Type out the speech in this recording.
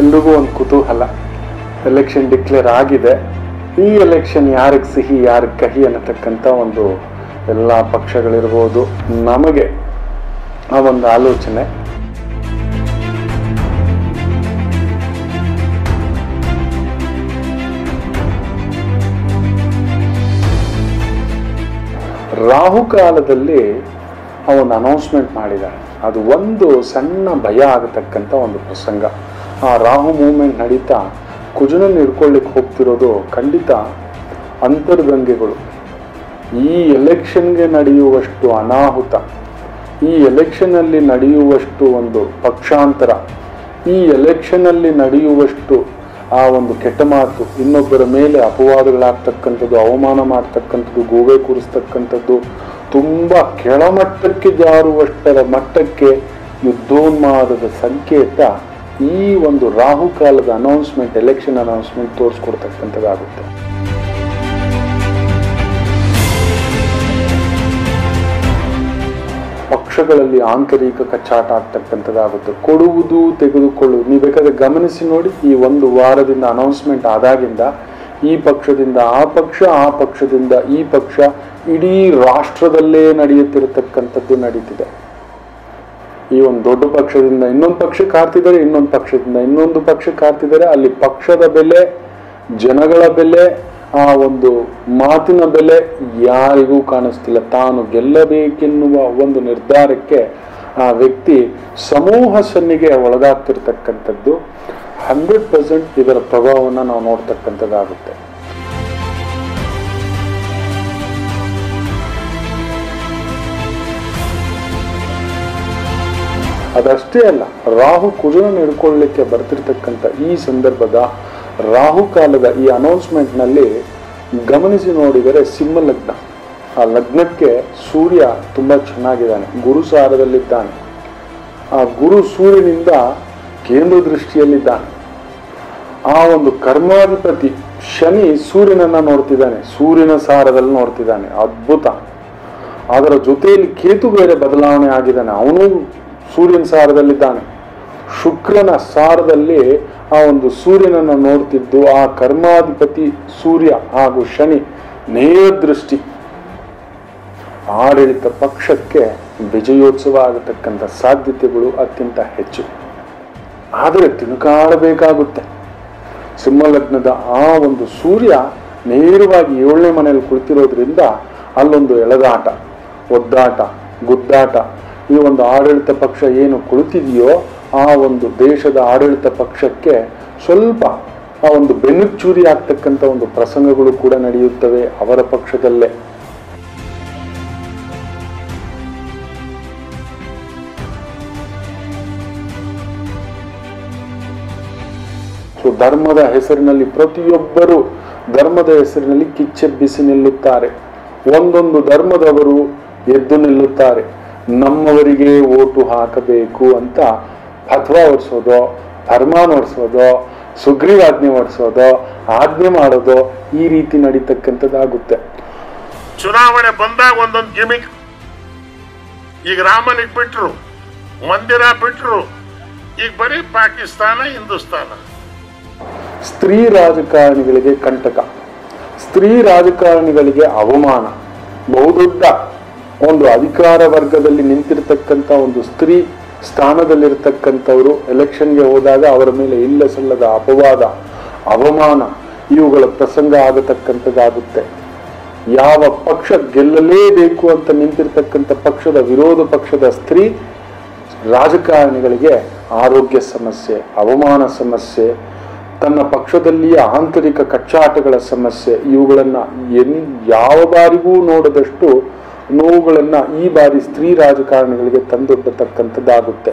ಎಲ್ರಿಗೂ ಒಂದು ಕುತೂಹಲ. ಎಲೆಕ್ಷನ್ ಡಿಕ್ಲೇರ್ ಆಗಿದೆ. ಈ ಎಲೆಕ್ಷನ್ ಯಾರಿಗೆ ಸಿಹಿ, ಯಾರಿಗೆ ಕಹಿ ಅನ್ನತಕ್ಕಂಥ ಒಂದು ಎಲ್ಲ ಪಕ್ಷಗಳಿರ್ಬೋದು. ನಮಗೆ ಆ ಒಂದು ಆಲೋಚನೆ. ರಾಹುಕಾಲದಲ್ಲಿ ಅವನು ಅನೌನ್ಸ್ಮೆಂಟ್ ಮಾಡಿದ್ದಾನೆ ಅದು ಒಂದು ಸಣ್ಣ ಭಯ ಆಗತಕ್ಕಂಥ ಒಂದು ಪ್ರಸಂಗ. ಆ ರಾಹು ಮೂವ್ಮೆಂಟ್ ನಡೀತಾ ಕುಜನನ್ನು ಹಿಡ್ಕೊಳ್ಳಿಕ್ಕೆ ಹೋಗ್ತಿರೋದು ಖಂಡಿತ ಅಂತರ್ಗಂಗೆಗಳು. ಈ ಎಲೆಕ್ಷನ್ಗೆ ನಡೆಯುವಷ್ಟು ಅನಾಹುತ, ಈ ಎಲೆಕ್ಷನಲ್ಲಿ ನಡೆಯುವಷ್ಟು ಒಂದು ಪಕ್ಷಾಂತರ, ಈ ಎಲೆಕ್ಷನಲ್ಲಿ ನಡೆಯುವಷ್ಟು ಆ ಒಂದು ಕೆಟ್ಟ ಮಾತು, ಇನ್ನೊಬ್ಬರ ಮೇಲೆ ಅಪವಾದಗಳಾಗ್ತಕ್ಕಂಥದ್ದು, ಅವಮಾನ ಮಾಡ್ತಕ್ಕಂಥದ್ದು ಗೋವೆ ಕೂರಿಸ್ತಕ್ಕಂಥದ್ದು, ತುಂಬ ಕೆಳಮಟ್ಟಕ್ಕೆ ಜಾರುವಷ್ಟರ ಮಟ್ಟಕ್ಕೆ ಯುದ್ಧೋನ್ಮಾದದ ಸಂಕೇತ ಈ ಒಂದು ರಾಹು ಕಾಲದ ಅನೌನ್ಸ್ಮೆಂಟ್ ಎಲೆಕ್ಷನ್ ಅನೌನ್ಸ್ಮೆಂಟ್ ತೋರಿಸ್ಕೊಡ್ತಕ್ಕಂಥದ್ದಾಗುತ್ತೆ. ಪಕ್ಷಗಳಲ್ಲಿ ಆಂತರಿಕ ಕಚ್ಚಾಟ ಆಗ್ತಕ್ಕಂಥದ್ದಾಗುತ್ತೆ. ಕೊಡುವುದು, ತೆಗೆದುಕೊಳ್ಳುವುದು, ನೀವು ಬೇಕಾದ್ರೆ ಗಮನಿಸಿ ನೋಡಿ, ಈ ಒಂದು ವಾರದಿಂದ ಅನೌನ್ಸ್ಮೆಂಟ್ ಆದಾಗಿಂದ ಈ ಪಕ್ಷದಿಂದ ಆ ಪಕ್ಷ, ಆ ಪಕ್ಷದಿಂದ ಈ ಪಕ್ಷ, ಇಡೀ ರಾಷ್ಟ್ರದಲ್ಲೇ ನಡೆಯುತ್ತಿರತಕ್ಕಂಥದ್ದು ನಡೀತಿದೆ. ಈ ಒಂದು ದೊಡ್ಡ ಪಕ್ಷದಿಂದ ಇನ್ನೊಂದು ಪಕ್ಷಕ್ಕೆ ಹಾರ್ತಿದ್ದಾರೆ, ಇನ್ನೊಂದು ಪಕ್ಷದಿಂದ ಇನ್ನೊಂದು ಪಕ್ಷಕ್ಕೆ ಹಾರ್ತಿದ್ದಾರೆ. ಅಲ್ಲಿ ಪಕ್ಷದ ಬೆಲೆ, ಜನಗಳ ಬೆಲೆ, ಆ ಒಂದು ಮಾತಿನ ಬೆಲೆ ಯಾರಿಗೂ ಕಾಣಿಸ್ತಿಲ್ಲ. ತಾನು ಗೆಲ್ಲಬೇಕೆನ್ನುವ ಒಂದು ನಿರ್ಧಾರಕ್ಕೆ ಆ ವ್ಯಕ್ತಿ ಸಮೂಹ ಸನ್ನಿಗೆ ಒಳಗಾಗ್ತಿರ್ತಕ್ಕಂಥದ್ದು. ಹಂಡ್ರೆಡ್ ಪರ್ಸೆಂಟ್ ಇದರ ಪ್ರಭಾವವನ್ನು ನಾವು ನೋಡ್ತಕ್ಕಂಥದ್ದಾಗುತ್ತೆ. ಅದಷ್ಟೇ ಅಲ್ಲ, ರಾಹು ಕುಜನ ಹಿಡ್ಕೊಳ್ಳಿಕ್ಕೆ ಬರ್ತಿರ್ತಕ್ಕಂಥ ಈ ಸಂದರ್ಭದ ರಾಹು ಕಾಲದ ಈ ಅನೌನ್ಸ್ಮೆಂಟ್ನಲ್ಲಿ ಗಮನಿಸಿ ನೋಡಿದರೆ ಸಿಂಹ ಲಗ್ನ. ಆ ಲಗ್ನಕ್ಕೆ ಸೂರ್ಯ ತುಂಬ ಚೆನ್ನಾಗಿದ್ದಾನೆ, ಗುರು ಸಾರದಲ್ಲಿದ್ದಾನೆ. ಆ ಗುರು ಸೂರ್ಯನಿಂದ ಕೇಂದ್ರ ದೃಷ್ಟಿಯಲ್ಲಿದ್ದಾನೆ. ಆ ಒಂದು ಕರ್ಮಾಧಿಪತಿ ಶನಿ ಸೂರ್ಯನನ್ನ ನೋಡ್ತಿದ್ದಾನೆ, ಸೂರ್ಯನ ಸಾರದಲ್ಲಿ ನೋಡ್ತಿದ್ದಾನೆ, ಅದ್ಭುತ. ಅದರ ಜೊತೆಯಲ್ಲಿ ಕೇತು ಬೇರೆ ಬದಲಾವಣೆ ಆಗಿದ್ದಾನೆ, ಅವನು ಸೂರ್ಯನ ಸಾರದಲ್ಲಿದ್ದಾನೆ ಶುಕ್ರನ ಸಾರದಲ್ಲಿ ಆ ಒಂದು ಸೂರ್ಯನನ್ನು ನೋಡ್ತಿದ್ದು, ಆ ಕರ್ಮಾಧಿಪತಿ ಸೂರ್ಯ ಹಾಗೂ ಶನಿ ನೇರ ದೃಷ್ಟಿ. ಆಡಳಿತ ಪಕ್ಷಕ್ಕೆ ವಿಜಯೋತ್ಸವ ಆಗತಕ್ಕಂಥ ಸಾಧ್ಯತೆಗಳು ಅತ್ಯಂತ ಹೆಚ್ಚು. ಆದರೆ ತಿಣುಕಾಡಬೇಕಾಗುತ್ತೆ. ಸಿಂಹಲಗ್ನದ ಆ ಒಂದು ಸೂರ್ಯ ನೇರವಾಗಿ ಏಳನೇ ಮನೆಯಲ್ಲಿ ಕುಳಿತಿರೋದ್ರಿಂದ ಅಲ್ಲೊಂದು ಎಳೆದಾಟ, ಒದ್ದಾಟ, ಗುದ್ದಾಟ ಈ ಒಂದು ಆಡಳಿತ ಪಕ್ಷ ಏನು ಕುಳಿತಿದೆಯೋ ಆ ಒಂದು ದೇಶದ ಆಡಳಿತ ಪಕ್ಷಕ್ಕೆ ಸ್ವಲ್ಪ ಆ ಒಂದು ಬೆನ್ನುಚೂರಿ ಆಗ್ತಕ್ಕಂಥ ಒಂದು ಪ್ರಸಂಗಗಳು ಕೂಡ ನಡೆಯುತ್ತವೆ ಅವರ ಪಕ್ಷದಲ್ಲೇ. ಸೊ ಧರ್ಮದ ಹೆಸರಿನಲ್ಲಿ ಪ್ರತಿಯೊಬ್ಬರು ಧರ್ಮದ ಹೆಸರಿನಲ್ಲಿ ಕಿಚ್ಚೆಬ್ಬಿಸಿ ನಿಲ್ಲುತ್ತಾರೆ. ಒಂದೊಂದು ಧರ್ಮದವರು ಎದ್ದು ನಿಲ್ಲುತ್ತಾರೆ. ನಮ್ಮವರಿಗೆ ಓಟು ಹಾಕಬೇಕು ಅಂತ ಫತ್ವಾ ಹೊರಿಸೋದೋ ಫರ್ಮಾನ್ ಹೊರಿಸೋದೋ ಸುಗ್ರೀವಾಜ್ಞೆ ಹೊರಿಸೋದೋ ಆಜ್ಞೆ ಮಾಡೋದು ಈ ರೀತಿ ನಡೀತಕ್ಕಂಥದ್ದಾಗುತ್ತೆ. ಚುನಾವಣೆ ಬಂದಾಗ ಒಂದೊಂದು ಗಿಮಿಕ್ ಈಗ ರಾಮನಿಗೆ ಬಿಟ್ರು ಮಂದಿರ ಬಿಟ್ರು ಈಗ ಬರೀ ಪಾಕಿಸ್ತಾನ ಹಿಂದೂಸ್ತಾನ. ಸ್ತ್ರೀ ರಾಜಕಾರಣಿಗಳಿಗೆ ಕಂಟಕ ಸ್ತ್ರೀ ರಾಜಕಾರಣಿಗಳಿಗೆ ಅವಮಾನ ಬಹುದೊಡ್ಡ ಒಂದು ಅಧಿಕಾರ ವರ್ಗದಲ್ಲಿ ನಿಂತಿರ್ತಕ್ಕಂಥ ಒಂದು ಸ್ತ್ರೀ ಸ್ಥಾನದಲ್ಲಿರ್ತಕ್ಕಂಥವರು ಎಲೆಕ್ಷನ್ಗೆ ಹೋದಾಗ ಅವರ ಮೇಲೆ ಇಲ್ಲ ಸಲ್ಲದ ಅಪವಾದ, ಅವಮಾನ ಇವುಗಳ ಪ್ರಸಂಗ ಆಗತಕ್ಕಂಥದ್ದಾಗುತ್ತೆ. ಯಾವ ಪಕ್ಷ ಗೆಲ್ಲಲೇಬೇಕು ಅಂತ ನಿಂತಿರ್ತಕ್ಕಂಥ ಪಕ್ಷದ ವಿರೋಧ ಪಕ್ಷದ ಸ್ತ್ರೀ ರಾಜಕಾರಣಿಗಳಿಗೆ ಆರೋಗ್ಯ ಸಮಸ್ಯೆ, ಅವಮಾನ ಸಮಸ್ಯೆ, ತನ್ನ ಪಕ್ಷದಲ್ಲಿಯ ಆಂತರಿಕ ಕಚ್ಚಾಟಗಳ ಸಮಸ್ಯೆ, ಇವುಗಳನ್ನು ಎನ್, ಯಾವ ಬಾರಿಗೂ ನೋಡದಷ್ಟು ನೋವುಗಳನ್ನು ಈ ಬಾರಿ ಸ್ತ್ರೀ ರಾಜಕಾರಣಿಗಳಿಗೆ ತಂದೊಡ್ಡತಕ್ಕಂಥದ್ದಾಗುತ್ತೆ.